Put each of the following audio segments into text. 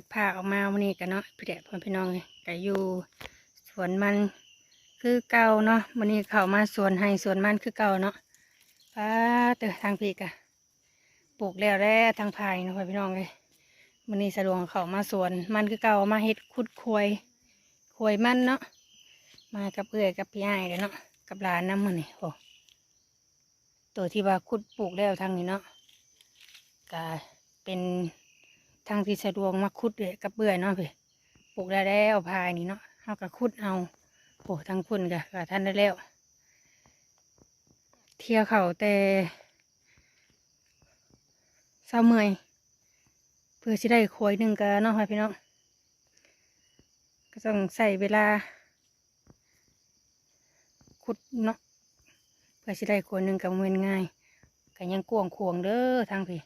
ดผ้าออกมาวันนี้กันเนาะพี่เด็กพ่อพี่น้องเลยก็อยู่สวนมันคือเก่าเนาะวันนี้เข้ามาสวนให้สวนมันคือเก่าเนาะป้าเตอทางพี่กะปลูกแล้วแล้วทางพายเนาะพ่อพี่น้องเลยวันนี้สะดวกเข้ามาสวนมันคือเก่ามาเฮ็ดคุดควยควยมันเนาะมากับเอื้อยกับพี่ไอ้เลยเนาะกับหลานน้ำมันนี่โอ้ตัวที่ว่าคุดปลูกแล้วทางนี้เนาะก็เป็น ทางที่สะดวกมาคุดเลยกับเบื่อยเนาะพี่ปลูกแล้แล้วพายนี่เนาะเอากับคุดเอาโอ้ทางคุณกะกับท่านได้แล้ว เที่ยวเขาแต่เศร้าเมื่อยเพื่อสิได้ควยหนึ่งกันเนาะพี่น้องก็ต้องใส่เวลาขุดเนาะเพื่อสิได้ควยหนึ่งกับเงินง่ายก็ยังกวงขวงเด้อทางพี่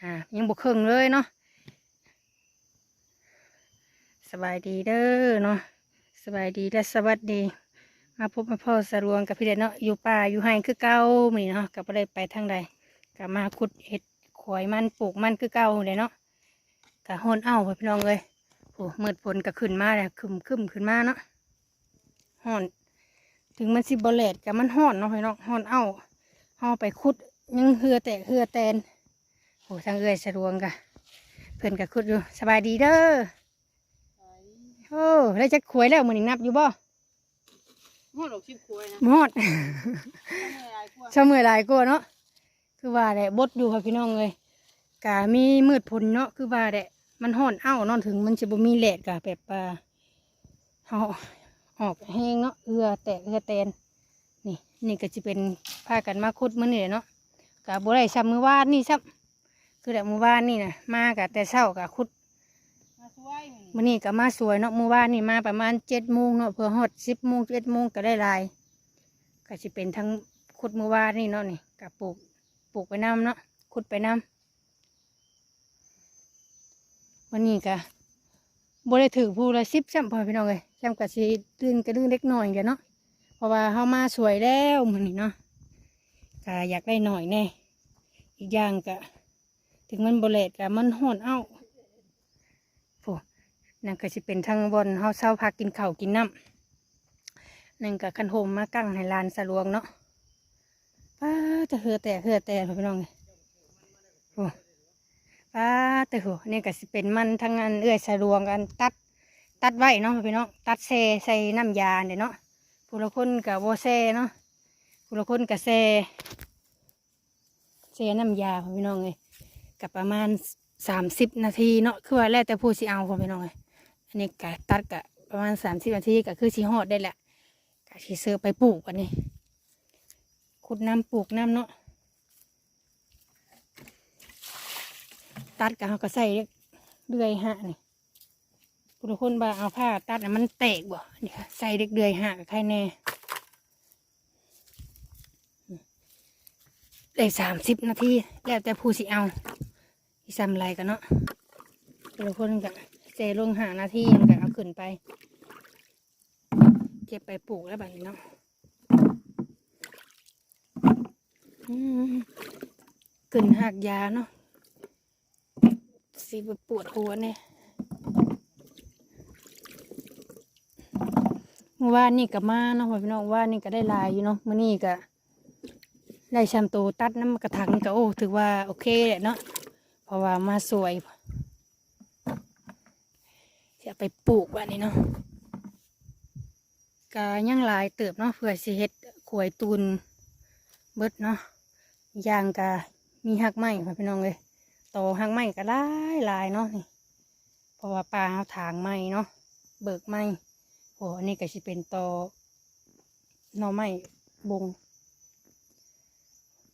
อ่ายังบุกเครื่องเลยเนาะ สบายดีเด้อเนาะสบายดีและสวัสดี มาพบมาพ่อสรวงกับพี่เด็กเนาะอยู่ป่าอยู่ไห้คือเก่าหมีเนาะก็บ่ได้ไปทางใดก็มาขุดเห็ดขวยมันปลูกมันคือเก่าเลยเนาะก็โหนเอาพี่น้องเลยโอ้เมืดฝนก็ขึ้นมาแล้วคึมคึมขึ้นมาเนาะฮอน ถึงมันสิบเลดกับมันฮอนเนาะพี่น้องฮ้อนเอาเอาไปขุดยังเหือแตกเหือแตนโอ้ทางเอ้ยสรวงกะเพื่อนก็ขุดอยู่สบายดีเด้อ โอ้แล้วจะขวยแล้วมือนี้นับอยู่บ่หอดอกชิบควยนะหมดไม่อะไรพวกเสมอหลายกว่าเนาะคือว่าแหละบดอยู่ค่ะพี่น้องเลยกะมีมืดพลเนาะคือว่าแหละมันห่อนเอ้านอนถึงมันจะบ่มีแหลดกะแบบว่าเอาออกแห้งเนาะเอือแตกเอือแตนนี่นี่ก็จะเป็นพากันมาคุดมื้อนี่แหละเนาะกะบ่ได้ซ้ำมื้อวานนี่ซ้ำคือแบบมื้อวานนี่น่ะมากะแต่เช้ากะคุด มาช่วยมันมื้อนี้ก็มาสวยเนาะมื้อวานนี่มาประมาณเจ็ดโมงเนาะเพื่อฮอดสิบโมงเจ็ดโมงก็ได้ลายก็สิเป็นทั้งขุดมือวานนี่เนาะนี่กับปลูกปลูกไปน้ำเนาะขุดไปน้ำวันนี้ก็บริถือผู้ละสิบจำพอพี่น้องเลยจำกับสิตื่นกระดื้อเล็กหน่อยเดียวเนาะเพราะว่าเขามาสวยแล้วมือนี่เนาะก็อยากได้หน่อยแน่อีกอย่างก็ถึงมันบเลดก็มันห่อนเอ้า นั่นก็สิเป็นทางบนเขาเศร้าพักกินข้าวกินน้ำนั่นกับคันโฮมมากั้งให้ลานสะลวงเนาะป้าจะเหือแต่เหือแต่พี่น้องเลยโอ้ป้าแต่โหนี่ก็สิเป็นมันทั้งอันเอื้อยสะลวงกันตัดตัดไว้เนาะพี่น้องตัดเซใส่น้ำยาเนี่ยเนาะผู้ละคนกับโบเซเนาะผู้ละคนกับเซเซน้ำยาพี่น้องเลยกับประมาณสามสิบนาทีเนาะคือว่าแล้วแต่ผู้สิเอาพี่น้องเลย อันนี้กะตัดกะประมาณสามสิบนาทีก็คือสิฮอดได้แหละกะสิเสือไปปลูกวันนี้ขุดน้ำปลูกน้ำเนาะตัดกะเขาก็ใส่เดือยหะนี่ทุกคนบาเอาผ้าตัดน่ะมันแตกบ่นี่ค่ะใส่เดือยหะกับใครแน่ได้สามสิบนาทีแล้วแต่ผู้สิเอาที่ซ้ำไรกันเนาะทุกคนกะ เจลงหานาที่มันก็เอาขึ้นไป เก็บไปปลูกแล้วแบบนี้เนาะอืมกึ่นหักยาเนาะสีปวดหัวเนี่ยเมื่านี่กับมาเนาะพี่น้องว่านี่ก็ได้ลายอยู่เนาะมื่อนี้ก็ได้ชามโตตัดน้ำกระถางก็โอ้ถือว่าโอเคแหละเนาะเพราะว่ามาสวย เอาไปปลูกวันนี้เนาะกายังหลายเติบเนาะเผื่อสิเฮ็ดขวยตูนเบิดเนาะยางกามีหักไม้ค่ะพี่น้องเลยโตหักไม้ก็ได้หลายเนาะนี่เพราะว่าปลาเอาถางไม้เนาะเบิกไม้โอ้อันนี้ก็สิเป็นตอนอไม้บง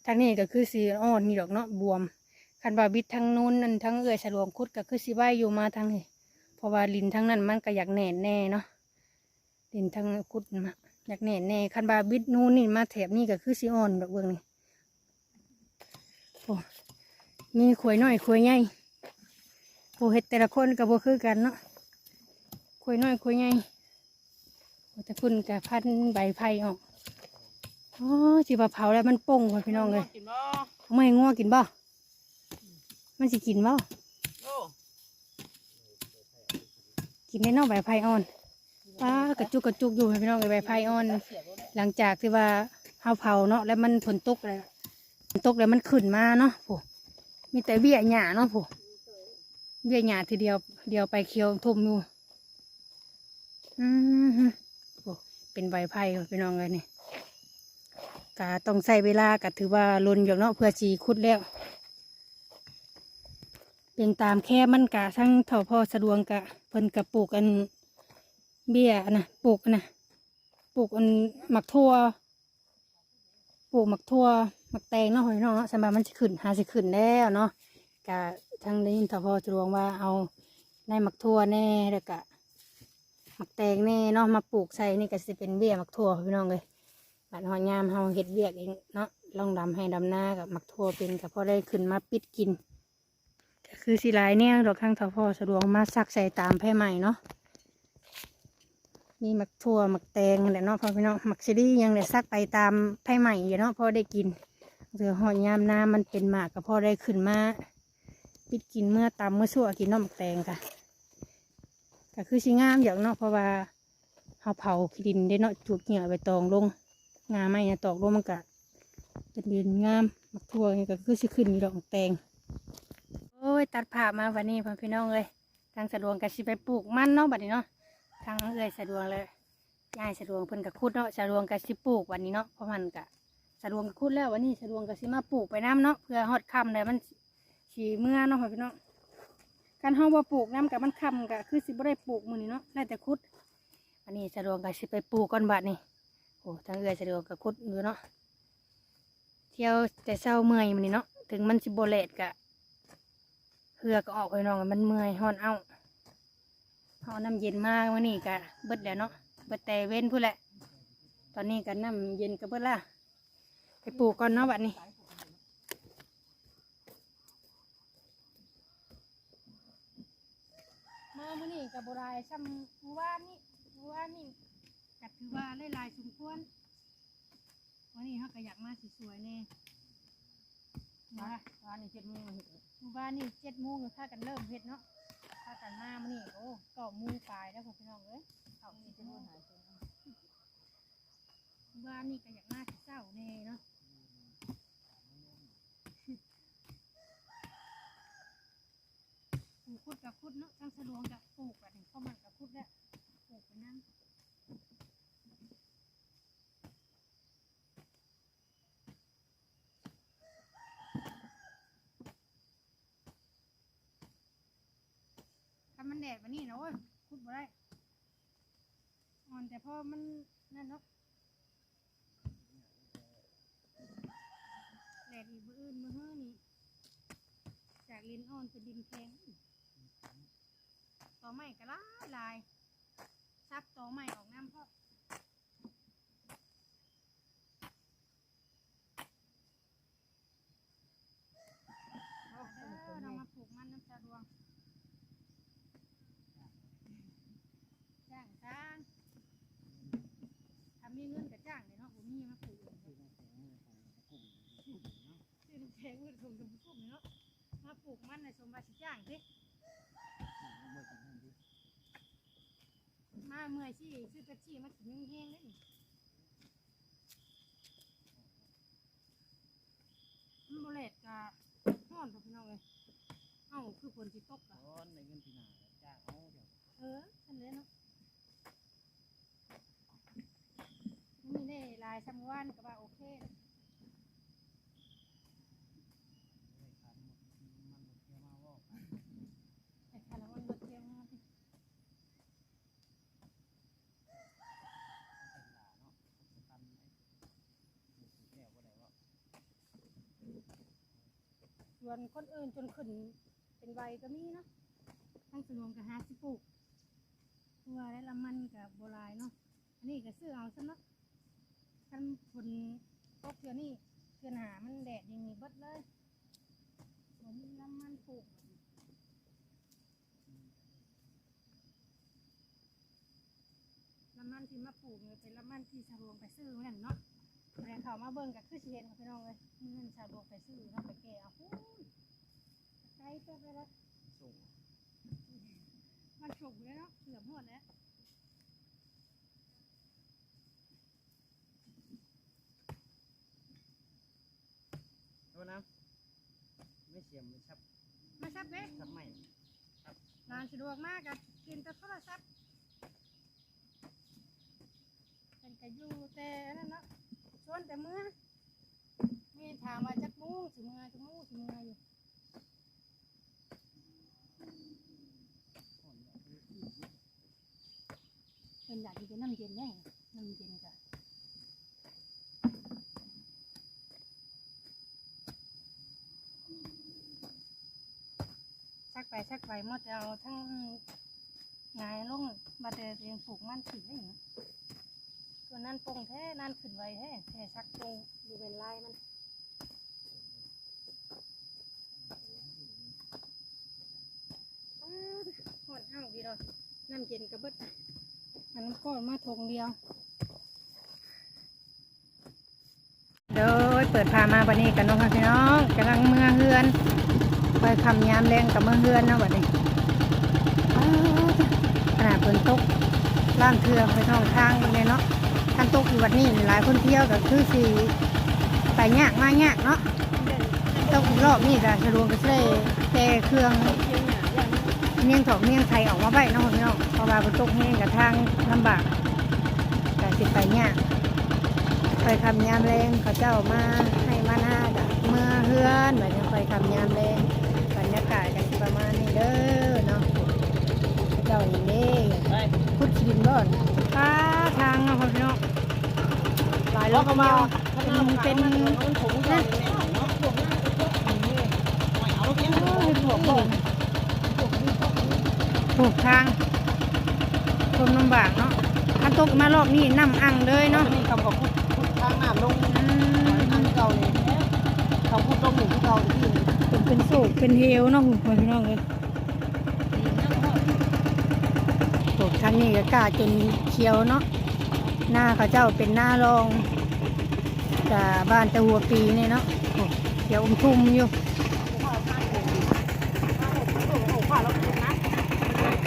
ทางนี้ก็คือสีอ่อนนี่ดอกเนาะบวมคันว่าบิดทางนู้นนั่นทั้งเอื้อยฉลวงคุดก็คือสิไหวอยู่มาทางนี้ เพราะว่าลินทั้งนั้นมันก็อยากแหน่นแน่เนาะดินทางกุดมาอยากแน่แน่คันบาบิดนู่นนี่มาแถบนี่ก็คือสิอ่อนแบบเบิ่งนี่โอ้มีขวยน้อยขวยใหญ่โอ้เห็ดแต่ละคนก็บ่คือกันเนาะขวยน้อยขวยใหญ่โอ้แต่คุณกับพันใบไผ่ออกอ๋อสิว่าเผาแล้วมันป่งว่ะพี่น้องเลยกินบ่ไม่งัวกินบ่ มันสิกินบ่ โอ้ กินได้นอกใบไผ่อ่อนป้ากระจุกกระจุกอยู่ให้พี่น้องใบไผ่อ่อน หลังจากที่ว่าเฮาเผาเนาะแล้วมันฝนตกเลยฝนตกแล้วมันขึ้นมาเนาะโหมีแต่เบี้ยหญ้าเนาะโหเบี้ยหญ้าทีเดียวเดียวไปเคียวทุ่มอยู่อืมฮึโอ้เป็นใบไผ่พี่น้องเลยนี่กะต้องใส่เวลากะถือว่าลุนอยู่เนาะเพื่อสีคุดแล้ว เป็นตามแค่มันกะทั้งเท่าพ่อสะดวงกะเพิ่นกะปลูกอันเบี้ยนะปลูกนะปลูกอันหมักทั่วปลูกหมักทั่วหมักแตงเนาะพี่น้องเนาะสำหรับมันจะขึ้นหาสิขึ้นแล้วเนาะกะทั้งได้ยินเท่าพ่อสะดวงว่าเอาในหมักทั่วแน่แล้วกะหมักแตงแน่เนาะมาปลูกใส่นี่ก็สิเป็นเบี้ยหมักทั่วพี่น้องเลยบัดหอยงามเฮาเฮ็ดเวียเองเนาะลองดำให้ดำหน้ากับหมักทั่วเป็นกับพอได้ขึ้นมาปิดกิน คือสีลายเนี่ยดอกข้างเทาพ่อสะดวกมาซักใส่ตามไผ่ใหม่เนาะมีหมักทั่วหมักแตงนั่นแหละเนาะพ่อพี่น้องหมักซีรียังได้ซักไปตามไผ่ใหม่อยู่เนาะพ่อได้กินเสือหอยยามน้ำมันเป็นหมากก็พอได้ขึ้นมาปิดกินเมื่อตำเมื่อสั่วกินเนาะหมักแตงค่ะก็คือสีงามอย่างเนาะเพราะว่าเขาเผาขี้ดินได้เนาะจุกเหงื่อไปตองลงงาไม้เนี่ยตอกลงมันก็เป็นดินงามหมักทั่วนี่ก็คือสิขึ้นอยู่ดอกหมักแตง โอ้ยตัดผ่ามาวันนี้พ่อพี่น้องเลยทางสะดวกกับสิไปปลูกมันเนาะบัดนี้เนาะทางเอ้ยสะดวกเลยยายสะดวกเพิ่นกับคุดเนาะสะดวกกับสิปลูกวันนี้เนาะเพราะมันกะสะดวกกับคุดแล้ววันนี้สะดวกกับสิมาปลูกไปน้ำเนาะเพื่อฮอดค่ำเลยมันสีเมื่อเนาะพ่อพี่น้องการห้องว่าปลูกน้ำกับมันค่ำกะคือสิบ่ได้ปลูกมือนี้เนาะได้แต่คุดวันนี้สะดวกกับสิไปปลูกก่อนบัดนี้โอ้ทางเอ้ยสะดวกกับคุดอยู่เนาะเที่ยวแต่เช้าเมื่อยมือนี้เนาะถึงมันสิบ่เละกะ เพื่อก็ออกไปน้องมันเมื่อยหอนเอาเอาน้ำเย็นมากวันนี้กะเบิดแล้วเนาะเบิดแต่เว้นพูดแหละ ตอนนี้กันน้ำเย็นก็เบิดละไปปลูกก่อนเนาะบัดนี้มามื่อนี้กับโบราณซ้ำมื่อวานนี่มื่อวานี่กัดถือว่าหลายสมควรวันนี้เขาก็อยากมาสวยๆแน่ มาร้านนี้เจ็ดโมงเห็ดหมู่บ้านนี่เจ็ดโมงก็พากันเริ่มเฮ็ดเนาะพากันมามื้อนี้โอ้เก้าโมงปลายแล้วพ่อพี่น้องเอ้ยเอาสี่เจ็ดโมงหายไปหมู่บ้านนี่ก็อยากมาที่เศร้าแน่เนาะปลูกคุดกับคุดเนาะทั้งสะดวกกับปลูกกับถึงข้าวมันกับคุดแล้วปลูกไปนั่งถ้า มันแดดวันนี้นะโอ้ยคุดบ่ได้อ่อนแต่พอมันนั่นเนาะแดดอีกมืออื่นมือเฮ้อนี่จากลินอ่อนเป็นดินแข็งต่อไม้ก็ลายลายซักต่อไม้ออกน้ำพราะเอเด้เรามาปลูกมันน้ำสะดวง จ้างจ้างถ้ามีเงินก็จ้างเลยเนาะผมมีมาปลูกเองซื้อน้ำแข็งมือ ถุงถุงกุ้มเนาะมาปลูกมันในสมบัติจ้างสิมาเมื่อยสิซื้อกระชี่มากินแห้งๆได้นี่มันโบเลตกะห้อนพอพี่น้องเลยเอ้าคือฝนสิตกอะร้อนในเงินที่นาจ้างเขาเดี๋ยวเออฉันเลยเนาะนี่ได้ลายซัมวันก็ว่าโอเคนะ ได้คันหมดมันหมดเที่ยวมาว่า ไอ้คาราวันมาเที่ยวมาสิ เป็นหลาเนาะคันไอ้หมดแก้วก็ได้ว่า ส่ วนคนอื่นจนขึ้น เป็นใบก็มีเนาะทั้งสนวงกับหาสิปลูกตัวและละมันกับโบราณเนาะอันนี้ก็ซื้อเอาซะเนาะคันฝนตกเทือนี่เทื่อหนามันแดดยังมีเบิดเลยผมละมันปลูกละมันที่มาปลูกเนี่ยเป็นละมันที่ชาวงไปซื้อนั่นเนาะ แต่เขามาเบิ่งกับคือสิเห็นของพี่น้องเลยเงินชาวลวงไปซื้อเนาะไปแก่เอาพูนไกลเติบไปแล้วส่งมันจบแล้วเกือบหมดแล้วโทษนะไม่เสียมไม่ชับมาซับเด้ชับไม่งานสะดวกมากอะกินแต่โทรศัพท์เป็นกะอยู่แต่นั่นเนาะ ชวนแต่เมื่อมีถามว่าจักมูสิเมื่อจักมูสิเมื่ออยู่เป็นอยากกินแต่น้ำเย็นแน่น้ำเย็นจ้ะชักไปชักไปหมดเอาทั้งงายลงบัดเดเรียงปลูกมันขึ้นได้หยังส่ วนนั้นปงแท้นั่นขึ้นไวแท้แท้ชักปงดูเป็นลายมันหอดอ้าวดีดอกน้ำเย็นกระเบิดอันนั้นก็มาทงเดียวโดยเปิดพามาบันนี้กันน้องพี่น้องกำลังเมื่อเฮือนไปคำยามแรงกับเมื่อเฮือนเนาะบัดนี้อ้าวขนาดฝนตกล่างเทือไปท่องทางเลยเนาะ ท่านตกอยู่วัดนี้หลายคนเที่ยวก็คือสีไปยากมากยากเนาะตกอีกรอบนี่ก็สะดวกก็เลยแต่เครื่องเมี่ยงถอกเมี่ยงไทยออกมาไว้เนาะพี่น้องเพราะว่าฝนตกแห้งกับทางลำบากแต่สิไปยากไปคำยามแรงเขาเจ้ามาให้มาหน้ากับเมื่อเฮือนแบบนี้ไปคำยามแรงบรรยากาศกันประมาณนี้เด้อเนาะเจ้าอย่างนี้พุทธชินบ่อน ป้าทางเนาะพี่น้องหลายรแล้อวบก็เดีมายวเป็นเป็นมันผมก็เนาะไม่เอาเพียงโอ้ยพวกบ่นถูกทางชมลำบากเนาะคันตกมารอบนี้น้ำอังเลยเนาะนี่คำของพูดทางน้ำลงอืมทางเก่าเลยเขาพูดตรงหนึ่งที่เขาที่เป็นเป็นโศกเป็นเฮวเนาะคุณพี่น้องเลยโศกทาง นี้ก็กล้าจนเขียวเนาะหน้าเขาเจ้าเป็นหน้ารองจากบ้านตะหัวปีนี่เนาะเขียวอมทุ่มอยู่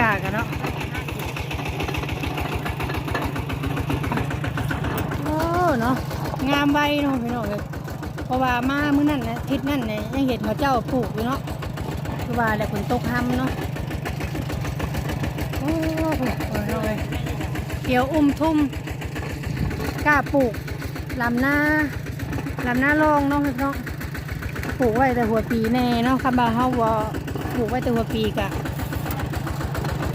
กากันเนาะโอ้เนาะงามใบเนาะพี่น้องเลยเพราะว่ามามื้อนั้นนะทิศนั้นเนี่ยยังเห็นเขาเจ้าปลูกอยู่เนาะคือว่าแล้วฝนตกห้ำเนาะ เขียวอุ้มทุ่มกล้าปลูกลำหน้าลำหน้ารองเนาะพี่น้องปลูกไว้แต่หัวปีแน่เนาะคำบาเฮาว่าปลูกไว้แต่หัวปีกะ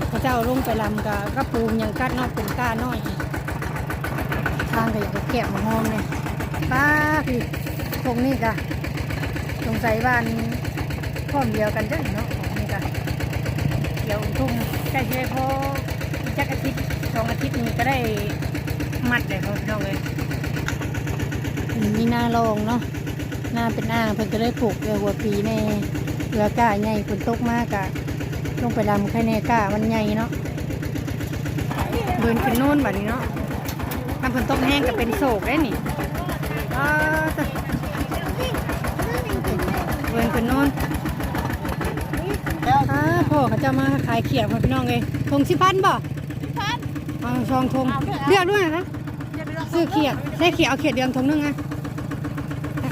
เขาเจ้าลงไปลำกะก็ปลูกหยังกัดนาะเป็นก้าน้อยทางก็อยากจะแกะมาหอมเนี่ยป้าพี่ตรงนี้กะสงสัยบ้านพร้อมเดียวกันจ้ะเนาะนี่กะเดี๋ยวทุ่ง กล้จะพอจักอาทิตย์สองอาทิตย์นี้ก็ได้มัดเลยพ่อพี่น้องเลยมีหน้าลองเนาะหน้าเป็นอ่างเพิ่นก็ได้ปลูกเรือหัวปีแน่เรือก้าใหญ่ฝนตกมากกะลงไปลำแค่แน่ก้ามันใหญ่เนาะเดินขึ้นโน่นแบบนี้เนาะถ้าฝนตกแห้งก็เป็นโศกได้นี่เวินคนโน้นอ่า พ่อเขาจะมาขายเขียดมาพี่น้องเลยทงสิพันบ่พันเอาซองทงเลือกด้วยนะซื้อเขียดใช้เขียดเอาเขียดเดืองทงนึงอะ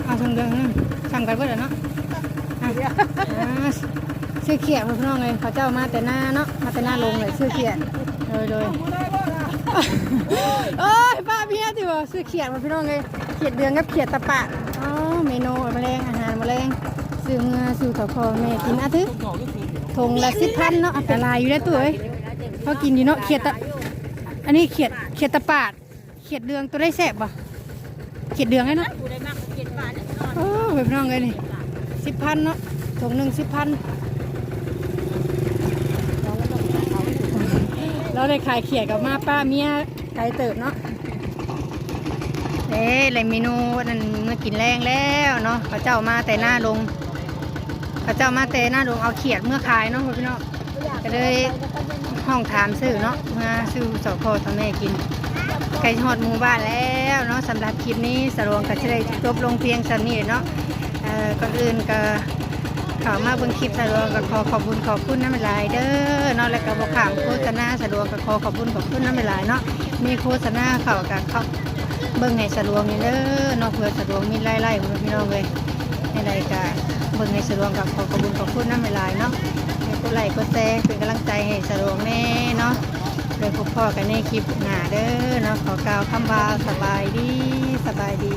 เอาทงเดืองนึงสั่งไปเพื่อนเนาะอะอ่าซื้อเขียดมาพี่น้องเลยเขาเจ้ามาแต่หน้าเนาะมาแต่หน้าลงเลยซื้อเขียดเลยเลยเอ้ยป้าเพี้ยติบ่ซื้อเขียดมาพี่น้องเลยเขียดเดืองกับเขียดตะปะอ๋อเมนูแมลงอาหารแมลงซื้อเงาซื้อต่อพอแม่กินอะทึหน่อก็คือ ทงละสิบพันเนาะอันตรายอยู่ได้ตัวเอ้ยพอกินอยู่เนาะเขียดตะอันนี้เขียดเขียดตะปาด เขียดเดืองตัวได้แสบบ่เขียดเดืองไอ้เนาะกูได้มากเจ็ดบาทเนี่ยนอนโอ้ยพี่น้องเลยนี่สิบพันเนาะทงหนึ่งสิบพันเราได้ขายเขียดกับมาป้าเมียไก่เติบเนาะเอ๊ะเลยเมนูนั่นเมื่อกินแรงแล้วเนาะเขาเจ้ามาแต่หน้าลง เขาเจ้ามาแต่หน้าลงเอาเขียดเมื่อขายเนาะพี่น้องก็เลยห้องถามซื้อเนาะมาซื้อสอพอทำแม่กินไก่ทอดหมู่บ้านแล้วเนาะสำหรับคลิปนี้สรวงก็จะได้จบลงเพียงสำนี้เนาะก่อนอื่นก็ข้ามาเบิ่งคลิปสะดวกก็ขอขอบคุณขอบคุณน้ำลายเด้อเนาะแล้วก็บ่ข้ามโฆษณาสะดวกก็ขอขอบคุณขอบคุณน้ำลายเนาะมีโฆษณาเข้ากับเขาเบิ่งให้สะดวกนี่เด้อเนาะเพื่อสะดวกมีไล่ๆพี่น้องเลยในใดก็ เบิ่งให้สะดวกกับขอขอบคุณขอบคุณน้ำหลายเนาะให้กดไลค์กดแชร์เป็นกำลังใจให้สะดวกแน่เนาะเลยพบพ่อกันในคลิปหน้าเด้อเนาะขอกล่าวคำว่าสบายดีสบายดี